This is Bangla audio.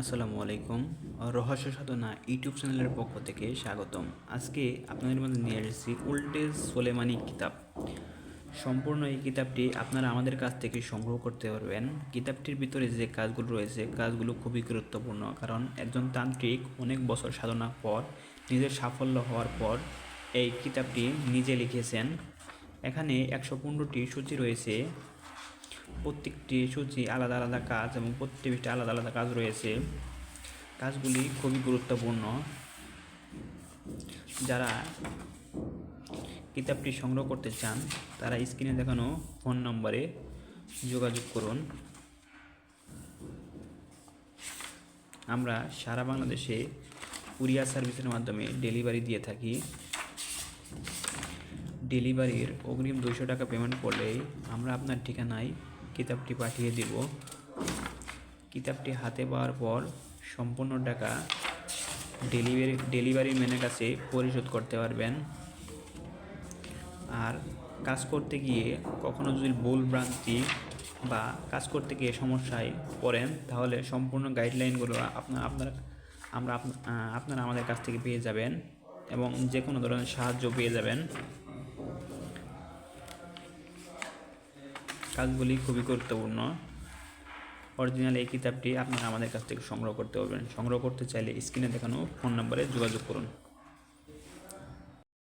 আসসালামু আলাইকুম। রহস্য সাধনা ইউটিউব চ্যানেলের পক্ষ থেকে স্বাগতম। আজকে আপনাদের মধ্যে নিয়ে এসেছি উল্টে সোলেমানি কিতাব। সম্পূর্ণ এই কিতাবটি আপনারা আমাদের কাছ থেকে সংগ্রহ করতে পারবেন। কিতাবটির ভিতরে যে কাজগুলো রয়েছে, কাজগুলো খুবই গুরুত্বপূর্ণ। কারণ একজন তান্ত্রিক অনেক বছর সাধনার পর, নিজের সাফল্য হওয়ার পর এই কিতাবটি নিজে লিখেছেন। এখানে একশো পনেরোটি সূচি রয়েছে। প্রত্যেকটি সূচি আলাদা আলাদা কাজ এবং প্রত্যেকটি আলাদা আলাদা কাজ রয়েছে। কাজগুলি খুবই গুরুত্বপূর্ণ। যারা কিতাবটি সংগ্রহ করতে চান, তারা স্ক্রিনে দেখানো ফোন নম্বরে যোগাযোগ করুন। আমরা সারা বাংলাদেশে কুরিয়ার সার্ভিসের মাধ্যমে ডেলিভারি দিয়ে থাকি। ডেলিভারির অগ্রিম দুশো টাকা পেমেন্ট করলেই আমরা আপনার ঠিকানায় কিতাবটি পাঠিয়ে দেব। কিতাবটি হাতে পাওয়ার পর সম্পূর্ণ টাকা ডেলিভারি ডেলিভারি ম্যানের কাছে পরিশোধ করতে পারবেন। আর কাজ করতে গিয়ে কখনো যদি ভুল ভ্রান্তি বা কাজ করতে গিয়ে সমস্যায় পড়েন, তাহলে সম্পূর্ণ গাইডলাইনগুলো আপনার আপনার, আমরা আপ- আপনারা আমাদের কাছ থেকে পেয়ে যাবেন এবং যে কোনো ধরনের সাহায্য পেয়ে যাবেন। কাজগুলি খুবই গুরুত্বপূর্ণ। অরিজিনাল এই কিতাবটি আপনারা আমাদের কাছ থেকে সংগ্রহ করতে পারবেন। সংগ্রহ করতে চাইলে স্ক্রিনে দেখানো ফোন নম্বরে যোগাযোগ করুন।